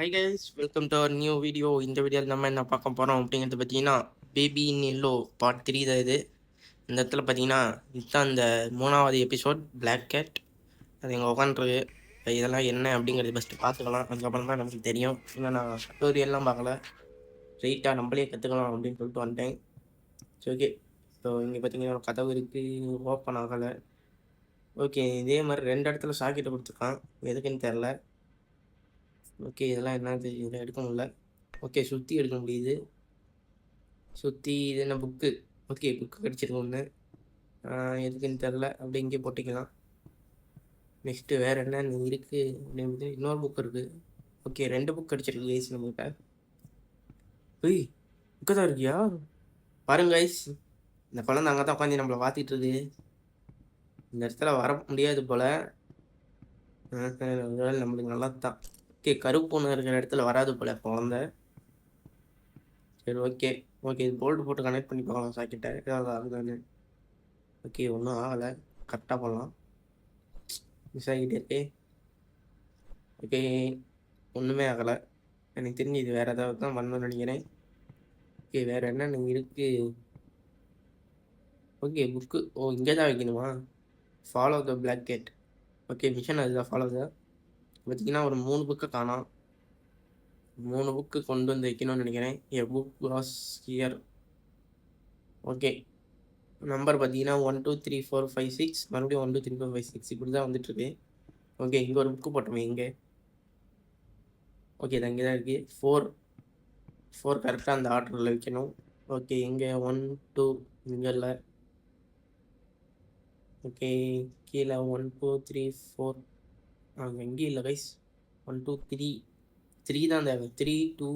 Hi guys welcome to our new video இந்த வீடியோவில் நம்ம என்ன பார்க்க போகிறோம் அப்படிங்கிறது பார்த்தீங்கன்னா baby in yellow part three தான் இது. இந்த இடத்துல பார்த்தீங்கன்னா இதுதான் இந்த மூணாவது எபிசோட் பிளாக் கேட் அது எங்கள் உட்காந்துருக்கு இதெல்லாம் என்ன அப்படிங்கிறது ஃபஸ்ட்டு பார்த்துக்கலாம். அதுக்கப்புறம் தான் நமக்கு தெரியும். ஏன்னா நான் ஸ்டோரியெல்லாம் பார்க்கல. ஸ்ட்ரெயிட்டாக நம்மளே கற்றுக்கலாம் அப்படின்னு சொல்லிட்டு வந்துட்டேன். சரி ஓகே ஸோ இங்கே பார்த்தீங்கன்னா ஒரு கதவு இருக்குது ஓப்பன் ஆகலை. ஓகே இதே மாதிரி ரெண்டு இடத்துல சாக்கெட்டு கொடுத்துருக்கான். எதுக்குன்னு தெரில ஓகே இதெல்லாம் என்னன்னு தெரியல எடுக்க முடியல ஓகே சுற்றி எடுக்க முடியுது. சுற்றி இது என்ன புக்கு ஓகே புக்கு கிடச்சிருக்கு ஒன்று எதுக்குன்னு தெரில அப்படி இங்கே போட்டிக்கலாம். நெக்ஸ்ட்டு வேறு என்ன இருக்குது அப்படின்னு இன்னொரு புக் இருக்குது ஓகே ரெண்டு புக் கிடச்சிருக்கு கைஸ் நம்மகிட்ட ஏய் புக்கு தான் இருக்கியா? பாருங்க கைஸ் இந்த குழந்தை அங்கே தான் உட்காந்து நம்மளை பார்த்துட்டு இருக்கு. இந்த இடத்துல வர முடியாது போல். நம்மளுக்கு நல்லா தான் ஓகே கருப்பு இருக்கிற இடத்துல வராது போல குழந்த. சரி ஓகே. ஓகே இது போல்டு போட்டு கனெக்ட் பண்ணி பார்க்கலாம் சாக்கிட்ட. ஏதாவது ஆகுதானு ஓகே ஒன்றும் ஆகலை. கரெக்டாக பண்ணலாம் மிஸ் ஆகிட்டே இருக்கே ஓகே. ஒன்றுமே ஆகலை. எனக்கு தெரிஞ்சு இது வேறு ஏதாவது தான் பண்ணணும்னு நினைக்கிறேன். ஓகே வேறு என்னென்ன இருக்குது ஓகே புக்கு ஓ இங்கே தான் வைக்கணுமா? Follow the black cat okay mission அதுதான் ஃபாலோ தான் பார்த்தீங்கன்னா ஒரு மூணு புக்கு காணோம் மூணு புக்கு கொண்டு வந்து வைக்கணும்னு நினைக்கிறேன். A book was here okay number பார்த்தீங்கன்னா one two three four five six மறுபடியும் one two three four five six இப்படி தான் வந்துட்டுருக்கு. ஓகே இங்கே ஒரு புக்கு போட்டோமே இங்கே. ஓகே இது அங்கே தான் இருக்குது ஃபோர் ஃபோர் கரெக்டாக அந்த ஆர்டரில் வைக்கணும். ஓகே இங்கே ஒன் டூ இங்கே இல்லை. ஓகே கீழே ஒன் டூ த்ரீ ஃபோர் அங்கே எங்கேயும் இல்லை guys one two three three தான் தேவை. த்ரீ டூ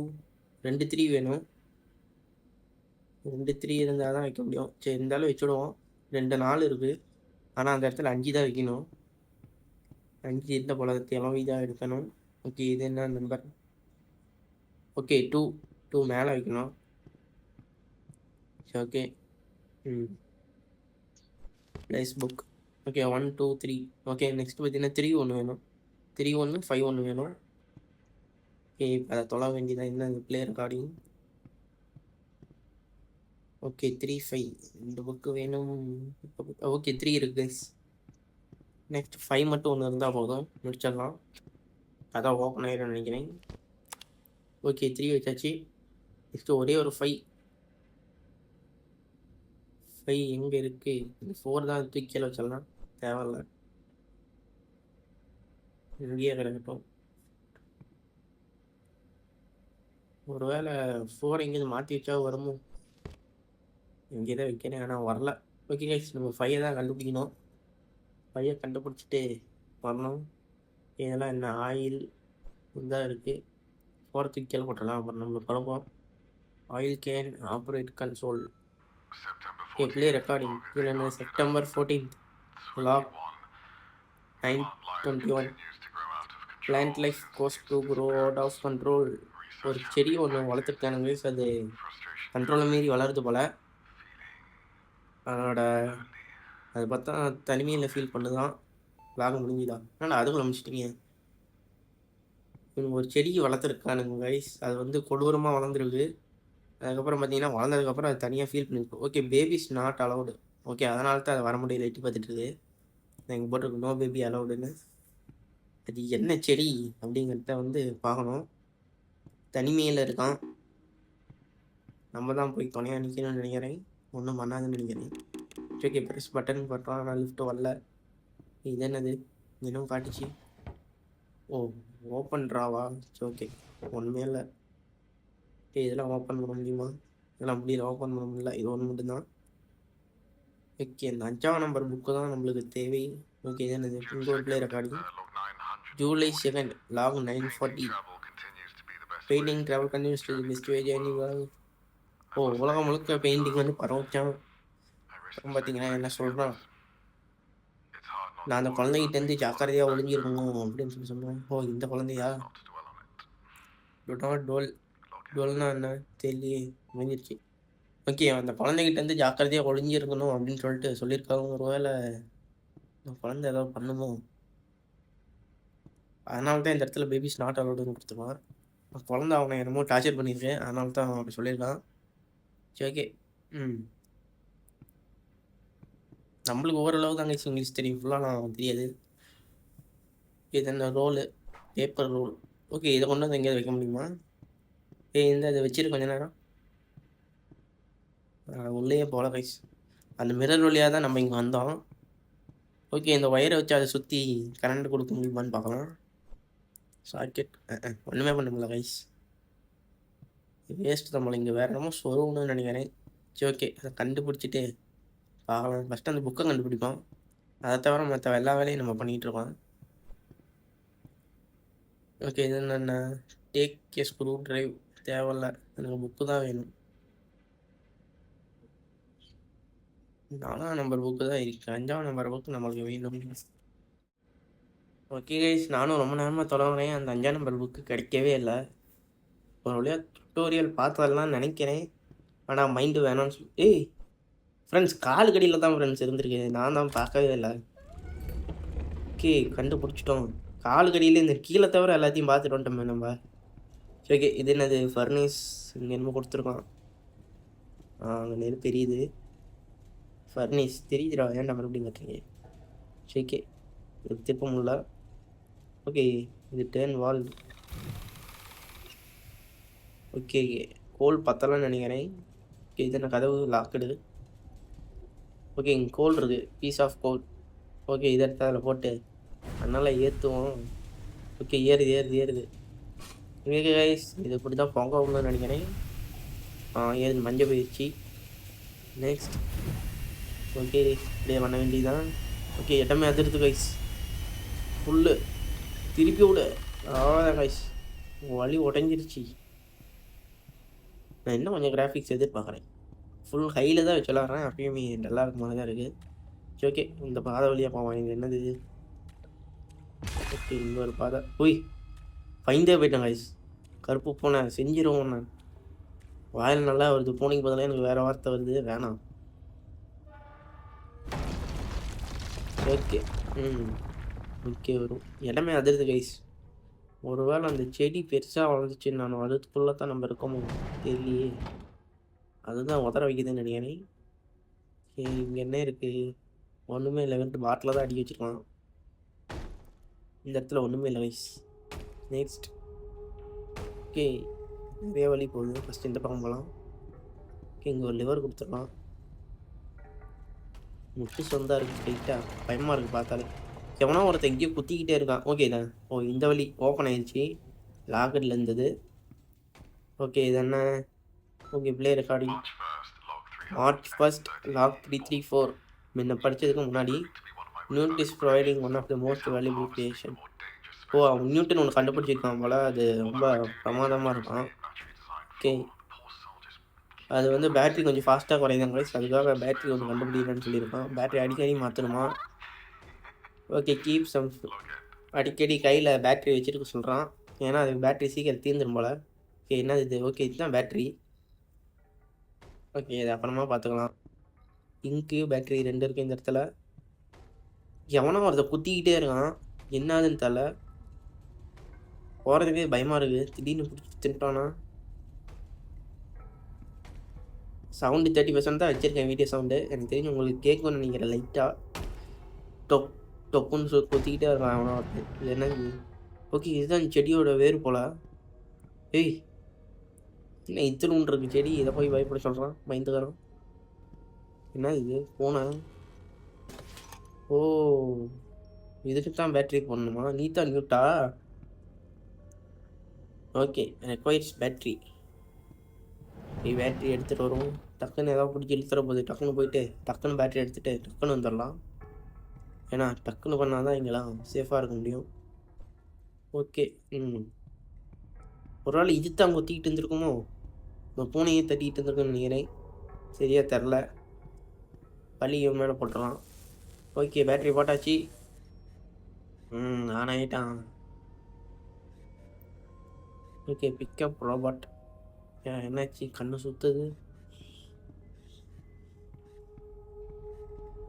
ரெண்டு த்ரீ வேணும். ரெண்டு த்ரீ இருந்தால் தான் வைக்க முடியும். சரி இருந்தாலும் வச்சுடுவோம். ரெண்டு நாள் இருக்குது ஆனால் அந்த இடத்துல அஞ்சு தான் வைக்கணும். அஞ்சு இருந்த பழத்தையெல்லாம் தான் எடுக்கணும்? ஓகே இது என்ன நம்பர் ஓகே டூ டூ மேலே வைக்கணும். சரி ஓகே ம். Place book okay one two three okay next பார்த்தீங்கன்னா த்ரீ ஒன்று வேணும். த்ரீ ஒன்று ஃபைவ் ஒன்று வேணும். ஓகே இப்போ அதை தொலை வேண்டியதான் என்ன player recording okay three five இந்த புக்கு வேணும். ஓகே த்ரீ இருக்கு நெக்ஸ்ட் ஃபைவ் மட்டும் ஒன்று இருந்தால் போதும். முடிச்சிடலாம். அதான் ஓப்பன் ஆயிரும் நினைக்கிறேன். ஓகே த்ரீ வச்சாச்சு. நெக்ஸ்ட்டு ஒரே ஒரு ஃபைவ் ஃபைவ் எங்கே இருக்குது ஃபோர் தான் தூக்கி கீழே வச்சிடலாம். தேவையில்ல. இங்கேயே கிடக்கட்டும் ஒருவேளை ஃபோர் எங்கேயும் மாற்றி வச்சா வருமோ? இங்கே தான் வைக்கிறேன் ஆனால் வரல. ஓகே கைஸ் நம்ம ஃபைவை தான் கண்டுபிடிக்கணும். ஃபைவை கண்டுபிடிச்சிட்டு வரணும். இதெல்லாம் என்ன ஆயில் இதாக இருக்குது ஃபோரை தூக்கி கீழே போட்டலாம் அப்புறம் நம்மளுக்கு குழப்பம். Oil can operate console. Okay play recording இதில் September fourteenth log nine twenty one plant life goes to grow out of control ஒரு செடி ஒன்று வளர்த்துருக்கானுங்க. அது கண்ட்ரோலை மீறி வளருது போல். அதனோட அது பார்த்தா தனிமையில் ஃபீல் பண்ணுதான். வேகம் முடிஞ்சுதா ஆனால் அதுவும் முடிச்சிட்டீங்க? இவங்க ஒரு செடி வளர்த்துருக்கானுங்க கைஸ் அது வந்து கொடூரமாக வளர்ந்துருக்கு. அதுக்கப்புறம் பார்த்தீங்கன்னா வளர்ந்ததுக்கப்புறம் அது தனியாக ஃபீல் பண்ணிருக்கு. Okay babies not allowed okay அதனால தான் அது வர முடியல. எட்டி பார்த்துட்டு இருக்கு எங்கள் போட்டிருக்கு நோ பேபி அலவுடுன்னு அது என்ன செடி அப்படிங்கிறத வந்து பார்க்கணும். தனிமையில் இருக்கான். நம்ம தான் போய் துணையாக நிற்கணும்னு நினைக்கிறேன். ஒன்றும் பண்ணாதுன்னு நினைக்கிறேன். ஓகே ப்ரெஸ் பட்டன் பண்ணுறோம் ஆனால் லிஃப்ட் வரல. இது என்னது? இன்னும் காட்டுச்சு. ஓ ஓப்பன் ட்ராவா சரி ஓகே ஒன்றுமே இல்லை. இதெல்லாம் ஓப்பன் பண்ண முடியுமா? இதெல்லாம் முடியல ஓப்பன் பண்ண முடியல. இது ஒன்று மட்டும்தான். ஓகே இந்த அஞ்சாம் நம்பர் புக்கு தான் நம்மளுக்கு தேவை. ஓகே இது என்னது? ஒரு play recording July second long nine forty painting travel continues to best wage ஓ உலகம் முழுக்க பெயிண்டிங் வந்து பரவச்சான் பார்த்தீங்கன்னா என்ன சொல்கிறான் நான் அந்த குழந்தைகிட்டேருந்து ஜாக்கிரதையாக ஒளிஞ்சிருக்கணும் அப்படின்னு சொல்லி சொல்லுவேன் ஓ இந்த குழந்தையா? டோல் டோல்னா என்ன? தெரியலையே. முடிஞ்சிருச்சு. ஓகே அந்த குழந்தைகிட்டேருந்து ஜாக்கிரதையாக ஒழிஞ்சிருக்கணும் அப்படின்னு சொல்லிட்டு சொல்லியிருக்காங்க ஒரு வேளை இந்த குழந்தை ஏதாவது பண்ணுமோ? அதனால தான் இந்த இடத்துல பேபிஸ் நாட் அலோடுன்னு கொடுத்துருவான் குழந்த அவனை என்னமோ டார்ச்சர் பண்ணியிருக்கேன். அதனால தான் அவன் அப்படி சொல்லியிருக்கான். சரி ஓகே ம். நம்மளுக்கு ஓரளவுக்கு தாங்க இங்கிலீஷ் தெரியும். ஃபுல்லாக நான் தெரியாது. இது என்ன ரோலு பேப்பர் ரோல் ஓகே இதை கொண்டு வந்து எங்கேயாவது வைக்க முடியுமா? ஏ இந்த இதை வச்சிரு கொஞ்ச நேரம். உள்ளேயே போல கைஸ் அந்த மிரர் வழியாக தான் நம்ம இங்கே வந்தோம். ஓகே இந்த ஒயரை வச்சு அதை சுற்றி கரண்ட் கொடுக்க முடியுமான்னு பார்க்கலாம். சாக்கெட் ஒன்றுமே பண்ண முடியல கைஸ் வேஸ்ட் நம்மளை இங்கே. வேறு என்னமோ சொருகணும்னு நினைக்கிறேன். சரி ஓகே அதை கண்டுபிடிச்சிட்டு பார்க்கலாம். ஃபஸ்ட்டு அந்த புக்கை கண்டுபிடிப்போம். அதை தவிர மற்ற எல்லா வேலையும் நம்ம பண்ணிகிட்டு இருக்கோம். ஓகே இது என்னென்ன டேக் ஏ ஸ்க்ரூ ட்ரைவ் தேவையில்ல. எனக்கு புக்கு தான் வேணும். நாலாம் நம்பர் புக்கு தான் இருக்கு. அஞ்சாம் நம்பர் புக்கு நம்மளுக்கு வேணும். ஓகே கைஸ் நானும் ரொம்ப நேரமாக தொடங்குறேன். அந்த அஞ்சாம் நம்பர் புக்கு கிடைக்கவே இல்லை. ஒரு வழியாக டுட்டோரியல் பார்த்ததெல்லாம் நினைக்கிறேன். ஆனால் மைண்டு வேணாம்னு சொல்லி ஏய் ஃப்ரெண்ட்ஸ் கால் கடியில் தான் ஃப்ரெண்ட்ஸ் இருந்திருக்கு நான் தான் பார்க்கவே இல்லை. ஓகே கண்டுபிடிச்சிட்டோம். கால் கடியில் இந்த கீழே தவிர எல்லாத்தையும் பார்த்துட்டு வந்துட்டோமே நம்ம. சரி ஓகே இது என்னது? ஃபர்னிஸ் இங்கே என்னமோ கொடுத்துருக்கோம் அங்கே நெருப்பு தெரியுது ஃபர்னிஸ் தெரியுதுடா ஏன்டா மறுபடியும் கட்டுறீங்க சரி ஓகே இது திருப்ப முடியல ஓகே இது டேர்ன் வால் ஓகே கோல் பத்தலன்னு நினைக்கிறேன். ஓகே இது என்ன கதவு? லாக்கிடுது ஓகே இங்கே கோல் இருக்குது பீஸ் ஆஃப் கோல் ஓகே இதை எடுத்து அதில் போட்டு. அதனால் ஏற்றுவோம் ஓகே ஏறுது ஏறுது ஏறுது. ஓகே கைஸ் இது இப்படி தான் பொங்க நினைக்கிறேன். ஆ ஏறுது. மஞ்சள் போயிடுச்சு நெக்ஸ்ட் ஓகே இப்படியே பண்ண வேண்டியதுதான். ஓகே இடமே அதிர்த்து கைஸ் ஃபுல்லு திருப்பி விடு. அவ்வளோதான் கைஸ் வலி உடஞ்சிருச்சு. நான் இன்னும் கொஞ்சம் கிராஃபிக்ஸ் எதிர்பார்க்குறேன். ஃபுல் ஹையில் தான் வச்சு விளாட்றேன். அப்பயுமே நல்லா இருக்கும் மாதிரி தான் இருக்குது சரி ஓகே இந்த பாதை வழியாக போவான் இங்கே என்னது இது? ஓகே இன்னொரு பாதை. போய் ஃபைந்தே போயிட்டேன் கைஸ் கருப்பு பூனை செஞ்சிருவோம் நான். வாயில் நல்லா வருது. பூனைக்கு பதிலாக எனக்கு வேறு வார்த்தை வருது. வேணாம். ஓகே. ம். ஓகே வரும். இடமே அதிர்து கைஸ் ஒருவேளை அந்த செடி பெருசாக வளர்ந்துச்சு நான் அதுக்குள்ளே தான் நம்ம இருக்கோமோ தெரியலையே. அதுதான் உதற வைக்குதுன்னு நினைக்கிறேன். சரி இங்கே என்ன இருக்குது ஒன்றுமே இல்லை வெறும் பாட்டில் தான் அடி வச்சிருக்கான். இந்த இடத்துல ஒன்றுமே இல்லை கைஸ் நெக்ஸ்ட் ஓகே நிறைய வழி போகுது. ஃபஸ்ட் இந்த பக்கம் போகலாம் ஓகே இங்கே ஒரு லிவர் கொடுத்துருக்கலாம் முட்டு சொந்தா இருக்குது ஸ்ட்ரைட்டா பயமாக இருக்குது பார்த்தாலே. எவனோ ஒருத்த எங்கேயோ குத்திக்கிட்டே இருக்கான். ஓகே தான் ஓ இந்த வழி ஓப்பன் ஆயிடுச்சு. லாகரில் இருந்தது. ஓகே இது என்ன? Okay play recording March first log three three four முன்ன படித்ததுக்கு முன்னாடி newt is providing one of the most valuable creation ஓ அவன் நியூட்டன் ஒன்று கண்டுபிடிச்சிருக்கான் போல். அது ரொம்ப பிரமாதமாக இருக்கும். ஓகே அது வந்து பேட்ரி கொஞ்சம் ஃபாஸ்ட்டாக குறையுதாங்க guys. அதுக்காக பேட்ரி ஒன்று கண்டுபிடிக்கிறேன்னு சொல்லியிருக்கான். பேட்டரி அடிக்கடி மாற்றணுமா ஓகே கீப் சம் அடிக்கடி கையில் பேட்ரி வச்சுருக்க சொல்கிறான் ஏன்னா அது பேட்டரி சீக்கிரம் தீர்ந்துடும் போல். ஓகே என்ன இது? ஓகே இதுதான் பேட்ரி ஓகே இது அப்புறமா பார்த்துக்கலாம். இங்கு பேட்ரி ரெண்டு இருக்குது இந்த இடத்துல. எவனோ ஒருத்த குத்திக்கிட்டே இருக்கான். என்னதுன்னு தெரில போகிறதுக்கே பயமாக இருக்குது திடீர்னு பிடிச்சி தின்ட்டானா சவுண்டு தேர்ட்டி பர்சன்ட் தான் வச்சுருக்கேன் வீடியோ சவுண்டு. எனக்கு தெரிஞ்சு உங்களுக்கு கேட்கும்னு நினைக்கிறேன் லைட்டாக டொப் டொப்புன்னு சொல்லி கொத்திக்கிட்டே இருக்கான் அவனோட இது என்ன ஓகே இதுதான் செடியோட வேர் போல. ஏய் என்ன இத்தனும் இருக்கு செடி? இதை போய் பயப்பட சொல்கிறான் பயந்துக்கிறோம் என்ன இது? பூனை? ஓ இதுக்கு தான் பேட்ரி போடணுமா? நீ தான் நியூட்டா ஓகே ரெக்வயர்ஸ் பேட்டரி பேட்டரி எடுத்துகிட்டு வருவோம் டக்குன்னு ஏதாவது பிடிச்சி இழுத்துற போது டக்குன்னு போயிட்டு டக்குன்னு பேட்டரி எடுத்துகிட்டு டக்குன்னு வந்துடலாம். ஏன்னா டக்குன்னு பண்ணால் தான் இங்கெல்லாம் சேஃபாக இருக்க முடியும். ஓகே ம். ஒரு நாள் இது தான் கொத்திக்கிட்டு இருந்திருக்குமோ? நம்ம பூனையே தட்டிக்கிட்டு இருந்திருக்குன்னு நினைக்கிறேன். சரியாக தெரில பள்ளி மேலே போட்டுடலாம். ஓகே பேட்டரி போட்டாச்சு. ம் ஆன் ஆகிட்டான் ஓகே பிக்கப் ரோபோட் என்னாச்சு? கண்ணு சுத்துது.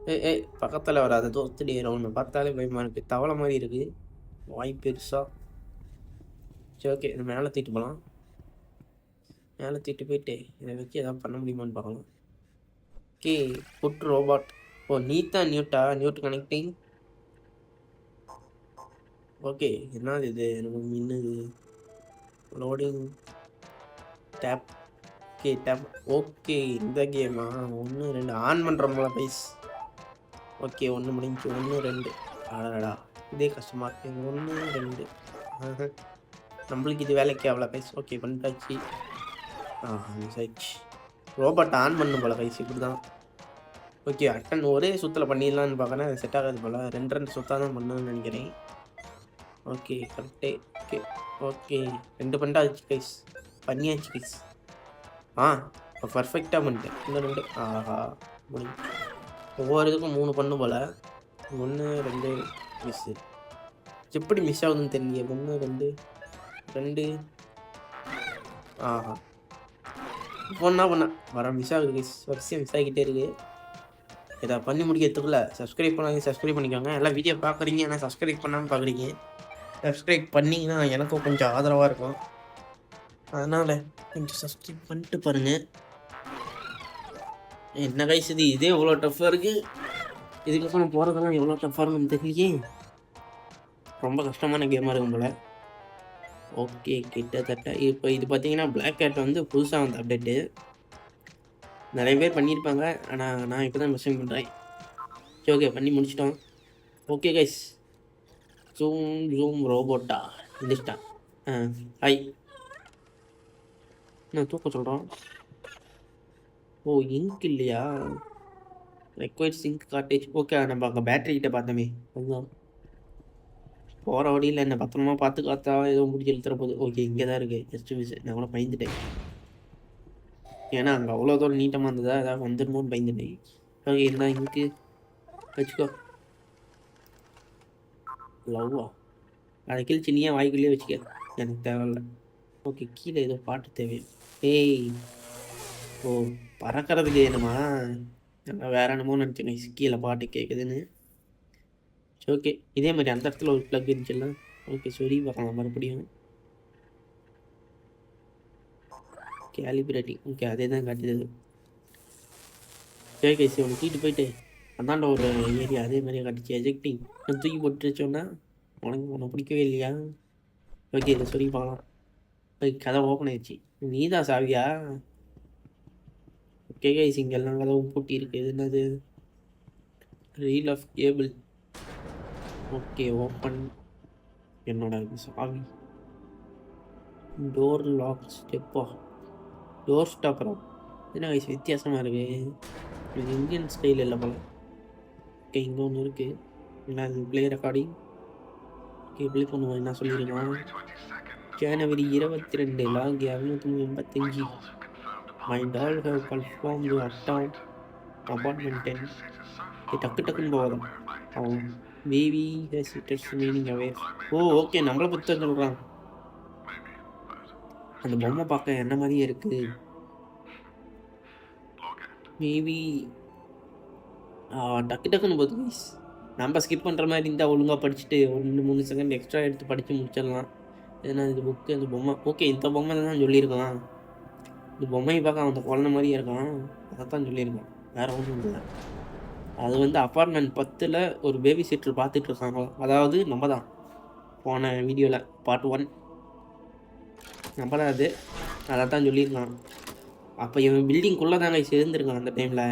ஏய் ஏய் பக்கத்தில் வராது தோத்துடி ஒன்று பார்த்தாலே பயமாக இருக்குது தவளை மாதிரி இருக்குது வாய் பெருசா. சரி ஓகே. இது மேலே தீட்டு போகலாம் மேலே தீட்டு போயிட்டு இதை வச்சு எதாவது பண்ண முடியுமான்னு பார்க்கலாம். Okay put robot. ஓ நீத்தா நியூட்டா? Newt connecting. ஓகே. என்னது இது? எனக்கு மின்னுது. Loading. Tap okay tap okay இந்த கேமா ஒன்று ரெண்டு. ஆன் பண்ணுறோம்ல பைஸ் ஓகே ஒன்று முடிஞ்சு ஒன்று ரெண்டு. அடடா இதே கஷ்டமாக இருக்கு. ஒன்று ரெண்டு. நம்மளுக்கு இது வேலைக்கு அவ்வளோ பைஸ் ஓகே பண்ணிட்டாச்சு. ஆ சரி ரோபோட் ஆன் பண்ணும் போல பைஸ் இப்படி தான் ஓகே அட்டன் ஒரே சுத்தில் பண்ணிடலான்னு பார்க்கறேன். அது செட் ஆகாது போல். ரெண்டு ரெண்டு சுத்தாக தான் பண்ணணும்னு நினைக்கிறேன். ஓகே கரெக்டே ஓகே ஓகே ரெண்டு பண்ணிட்டாச்சு பைஸ் பண்ணியாச்சு கைஸ் ஆ இப்போ பர்ஃபெக்டாக பண்ணிட்டேன். இந்த ரெண்டு ஆஹா முடிஞ்சு ஒவ்வொரு இதுக்கும் மூணு பண்ணு போல். ஒன்று ரெண்டு மிஸ்ஸு எப்படி மிஸ் ஆகுதுன்னு தெரியல ஒன்று ரெண்டு ரெண்டு. ஆஹா. ஒன்றா பண்ண வர மிஸ் ஆகுது கைஸ் வரிசையாக மிஸ் ஆகிக்கிட்டே இருக்குது இதை பண்ணி முடிக்கிறதுக்குள்ள சப்ஸ்கிரைப் பண்ணாங்க சப்ஸ்கிரைப் பண்ணிக்கோங்க. எல்லாம் வீடியோ பார்க்குறீங்க ஆனால் சப்ஸ்கிரைப் பண்ணாமல் பார்க்குறீங்க. சப்ஸ்கிரைப் பண்ணிங்கன்னா எனக்கும் கொஞ்சம் ஆதரவாக இருக்கும். அதனால் கொஞ்சம் சப்ஸ்கிரைப் பண்ணிட்டு பாருங்கள் என்ன கைஸ் இது? இதே எவ்வளோ டஃப்பாக இருக்குது இதுக்கப்புறம் போகிறதெல்லாம் எவ்வளோ டஃப்பாக இருக்குன்னு தெரியலையே. ரொம்ப கஷ்டமான கேமாக இருக்கும் போல். ஓகே கிட்டத்தட்ட இப்போ இது பார்த்தீங்கன்னா பிளாக் Cat வந்து புதுசாக வந்த அப்டேட்டு நிறைய பேர் பண்ணியிருப்பாங்க. ஆனால் நான் இப்போ தான் மெசேஜ் பண்ணுறேன் சரி ஓகே பண்ணி முடிச்சிட்டோம். ஓகே கைஸ் ஜூம் ஜூம் ரோபோட்டா இருந்துச்சிட்டா ஆ ஹாய் நான் தூக்க சொல்கிறோம் ஓ இங்க் இல்லையா? ரெக்வயர்ட் சிங்க் காட்டேஜ் ஓகே நம்ம அங்கே பேட்டரி கிட்ட பார்த்தோமே. அதுதான் போகிற வழியில் என்ன பத்திரமா பார்த்து காத்தா ஏதோ முடிச்சு எழுத்துற போகுது ஓகே இங்கே தான் இருக்குது ஜஸ்ட் மிஸ் நான் கூட பயந்துட்டேன். ஏன்னா அங்கே அவ்வளோ தூரம் நீட்டமாக இருந்ததா? ஏதாவது வந்துடுமோன்னு பயந்துட்டேன். ஓகே இருந்தால் இங்கு வச்சுக்கோ. லவ்வா அதை கிழிச்சு நீயே வாய்க்குள்ளேயே வச்சுக்க. எனக்கு தேவையில்ல. ஓகே கீழே ஏதோ பாட்டு தேவை. ஏய் ஓ பறக்கிறதுக்கு வேணுமா? நான் வேற என்னமோ நினச்சேன் கீழே பாட்டு கேட்குதுன்னு ஓகே இதே மாதிரி அந்த இடத்துல ஒரு ப்ளக் இருந்துச்சுல்ல ஓகே சொல்லி பார்க்கலாம் மறுபடியும். கேலிபிரேட்டிங் ஓகே அதே தான் காட்டுது. சரி கைசி உனக்கு தூக்கிட்டு போயிட்டு அந்தாண்ட ஒரு ஏரியா அதே மாதிரியே காட்டுச்சு எஜெக்டிங் நான் தூக்கி போட்டு வச்சோன்னா உனக்கு உனக்கு பிடிக்கவே இல்லையா? ஓகே இதை சொல்லி பார்க்கலாம். போய் கதை ஓப்பன் ஆயிடுச்சு. நீ தான் சாவியா கேகை சிங்கெல்லாம் கதவும் பூட்டி இருக்கு இது என்னது? Reel of cable okay open என்னோட சாவி? டோர் லாக் ஸ்டெப்பா டோர் ஸ்டாப்பரா என்ன வயசு வித்தியாசமாக இருக்குது இது இந்தியன் ஸ்டைல் இல்லை போல. ஓகே இங்கே ஒன்று இருக்குது என்ன play play recording okay play பண்ணுவோம். என்ன சொல்லியிருக்கான் ஜனவரி இருபத்தி ரெண்டு லாங் இரநூத்தி எண்பத்தஞ்சு my doll how confirm you attain apartment ten டக்கு டக்குன்னு போகாதான் அவன் பேபி ஹெசிட்டர்ஸ் மீனிங் அவே ஓ ஓகே நம்மளை பற்றி தான் சொல்கிறான் அந்த பொம்மை பார்க்க என்ன மாதிரியே இருக்குது மேபி டக்கு டக்குன்னு போகுது நம்ம ஸ்கிப் பண்ணுற மாதிரி இருந்தால் ஒழுங்காக படிச்சுட்டு ஒன்று மூணு செகண்ட் எக்ஸ்ட்ரா எடுத்து படித்து முடிச்சிடலாம். ஏன்னா இது புக்கு அந்த பொம்மை. ஓகே இந்த பொம்மை தான் சொல்லியிருக்கான் இந்த பொம்மையை பார்க்க அந்த குழந்தை மாதிரியே இருக்கான். அதை தான் சொல்லியிருக்கான். வேற ஒன்றும் இல்லை அது வந்து அப்பார்ட்மெண்ட் பத்தில் ஒரு பேபி சீட்டர் பார்த்துட்டு இருக்காங்களோ அதாவது நம்ம தான் போன வீடியோவில் பார்ட் ஒன் நம்ம தான் அது. அதை தான் சொல்லியிருக்கான். அப்போ இவன் பில்டிங்குள்ளே தாங்க சேர்ந்துருக்கான் அந்த டைமில்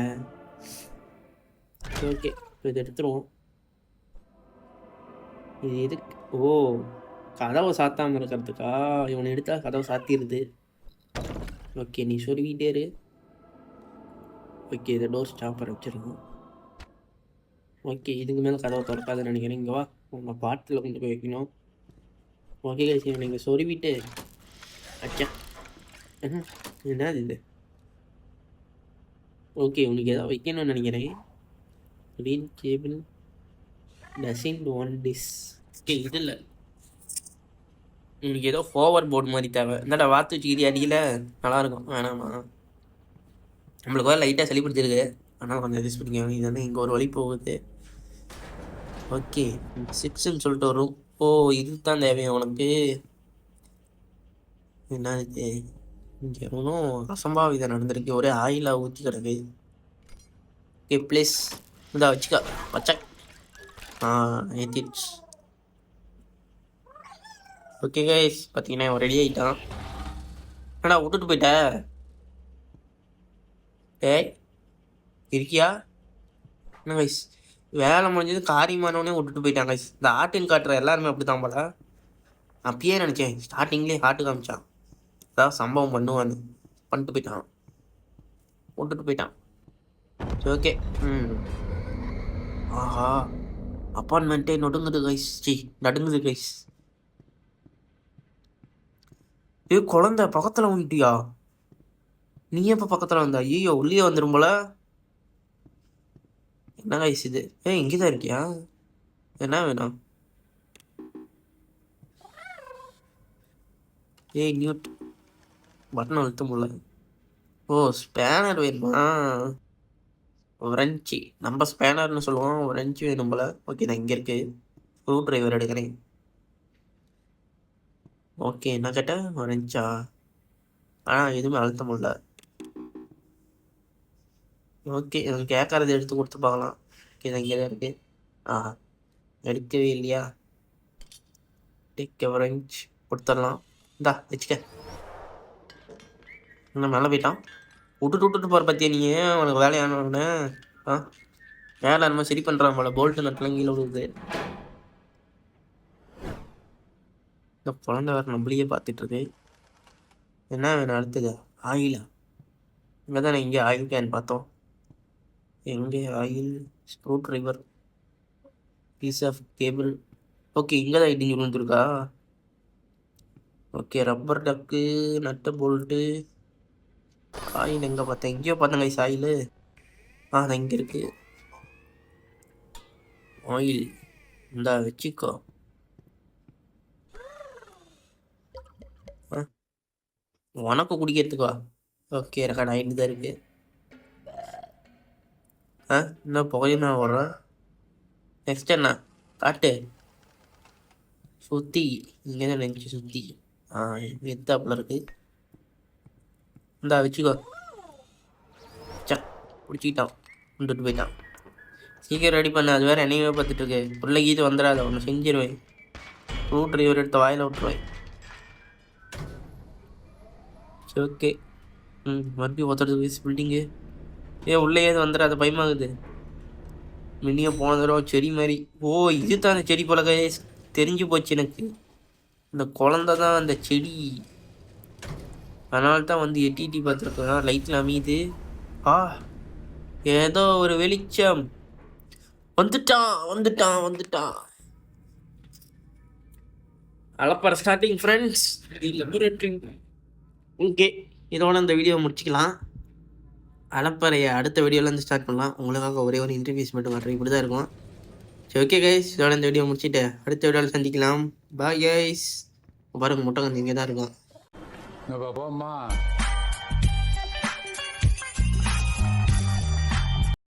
ஓகே இப்போ இதை எடுத்துருவோம். இது எதுக்கு? ஓ. கதவை சாத்தாமல் இருக்கிறதுக்கா? இவனை எடுத்தால் கதவை சாத்திடுது. ஓகே நீ சொல்லிக்கிட்டே இரு. ஓகே இதை டோர் ஸ்டாப்பர் வச்சிருக்கோம் ஓகே இதுக்கு மேலே கதவை திறக்காதுன்னு நினைக்கிறேன். இங்கே வா. உங்கள் பாட்டில் கொண்டு போய் வைக்கணும். ஓகே கைஸ் நீங்கள் சொருவிட்டு அச்சா. என்ன? என்னது இது? ஓகே உனக்கு ஏதாவது வைக்கணும்னு நினைக்கிறேன். Green cable dozen one this okay இல்லை. இல்லை உனக்கு ஏதோ ஃபார்வர்ட் போர்டு மாதிரி தேவை. இந்தாடா வாத்து வச்சுக்கிறியா அடியில். நல்லாயிருக்கும். வேணாமா? நம்மளுக்கு வேறு லைட்டாக சளி பிடிச்சிருக்கு ஆனால் கொஞ்சம் அட்ஜஸ்ட் பண்ணிக்கோங்க. இது வந்து இங்கே ஒரு வழி போகுது. ஓகே சிக்ஸ்ன்னு சொல்லிட்டு வரும். ஓ இதுதான் தேவையா உனக்கு? என்ன இது இங்கே ஒன்றும் அசம்பாவிதம் நடந்திருக்கு. ஒரே ஆயிலாக ஊற்றி கிடக்கு. ஓகே ப்ளீஸ் இந்தா வச்சுக்கா. வச்சா ஆ ஏற்றிடுச்சு ஓகே கைஸ் பார்த்தீங்கன்னா அவன் ரெடி ஆகிட்டான் என்னடா விட்டுட்டு போயிட்ட? டேய் இருக்கியா? என்ன கைஸ் வேலை முடிஞ்சது காரியமானவனே விட்டுட்டு போயிட்டான் கைஸ் இந்த ஆட்டின் காட்டுற எல்லாருமே அப்படி தான் போல அப்பயே நினச்சேன் ஸ்டார்டிங்லேயே ஹார்ட்டு காமிச்சான். ஏதாவது சம்பவம் பண்ணுவான்னு பண்ணிட்டு போயிட்டான். விட்டுட்டு போயிட்டான். சரி ஓகே ம். ஆஹா. அப்பார்ட்மெண்ட்டே நொடுங்குது கைஸ் ஜி நடுங்குது கைஸ் ஏ குழந்த பக்கத்தில் வந்துட்டியா நீ எப்போ பக்கத்தில் வந்தா? ஐயோ உள்ளே வந்துடும் போல. என்ன கைஸ் இது? ஏ இங்கே தான் இருக்கியா? என்ன வேணும்? ஏய் நியூட் பட்டன் அழுத்த முடியல ஓ ஸ்பேனர் வேணுமா? ரெஞ்சி நம்ம ஸ்பேனர்னு சொல்லுவோம். ரெஞ்சி வேணும் போல. ஓகே நான் இங்கே இருக்கு. ஸ்க்ரூ ட்ரைவர் எடுக்கிறேன். ஓகே என்ன கேட்டேன் வரைஞ்சா ஆனால் எதுவுமே அழுத்த முடியல. ஓகே எனக்கு கேட்கறது எடுத்து கொடுத்து பார்க்கலாம். ஓகே இது இங்கே தான் இருக்கு. ஆ எடுக்கவே இல்லையா? டேக் வரைஞ்ச் கொடுத்துடலாம். இந்தா வச்சுக்க. இன்னும் மேலே போயிட்டான். விட்டுட்டு விட்டுட்டு போகிற பற்றியா நீ? உனக்கு வேலையானவனே. ஆ வேலை நம்ம சரி பண்ணுறான் போல. போல்ட்டு நட்டெல்லாம் கீழே விழுகுது இந்த குழந்தை வேறு நம்மளையே பார்த்துட்டு இருக்கு. என்ன வேணும் அடுத்தது ஆயிலா? இங்கே தானே இங்கே ஆயில் கேன் பார்த்தோம். எங்கே oil? Screwdriver piece of cable okay இங்கே தான் இடிஞ்சு விழுந்துருக்கா? ஓகே ரப்பர் டக்கு நட்டு போல்ட்டு ஆயில் எங்கே பார்த்தேன்? எங்கேயோ பார்த்தேங்க ஐஸ் ஆயில். ஆ அது இங்கே இருக்குது ஆயில் இந்தா வச்சுக்கோ. உனக்கு குடிக்கிறதுக்கா ஓகே ரெக்கார்ட் ஆகிட்டு தான் இருக்கு. ஆ என்ன புகையும் நான் ஓடுறேன்? நெக்ஸ்ட் என்ன? காட்டு. சுத்தி. இங்கே தான் நினச்சி சுத்தி. ஆ எத்தாப்புல இருக்கு. இந்தா வச்சுக்கோ. ச பிடிச்சிக்கிட்டான். கொண்டுட்டு போயிட்டான். சீக்கிரம் ரெடி பண்ண. அது வேறு என்னையுமே பார்த்துட்டு இருக்கு. பிள்ளைக்கு இது வந்துடாத. ஒன்று செஞ்சிருவேன். ரூட் டிரைவர் எடுத்து வாயில் விட்டுருவேன். சரி ஓகே. ம் மறுபடியும் ஒருத்தர் வயசு பில்டிங்கு ஏ உள்ளே ஏது வந்துடாத பயமாகுது. மினிய போன தடவை செடி மாதிரி. ஓ இது தான் அந்த செடி பழக தெரிஞ்சு போச்சு எனக்கு. இந்த குழந்த தான் அந்த செடி. அதனால தான் வந்து எட்டி எட்டி பார்த்துருக்கேன் லைட்டில் அமையுது. ஆ ஏதோ ஒரு வெளிச்சம். வந்துட்டான் வந்துட்டான் வந்துட்டான். அலப்பற ஸ்டார்டிங் ஃப்ரெண்ட்ஸ் ஓகே இதோட இந்த வீடியோ முடிச்சுக்கலாம். அலப்பறையை அடுத்த வீடியோலேருந்து ஸ்டார்ட் பண்ணலாம். உங்களுக்காக ஒரே ஒரு இன்டர்வியூஸ் மட்டும் வர்றது இப்படி தான் இருக்கும். சரி ஓகே கைஸ் இதோட இந்த வீடியோ முடிச்சுட்டு அடுத்த வீடியோவில் சந்திக்கலாம். பாய் கைஸ் பாருங்க முட்டை இங்கே தான் இருக்கும்.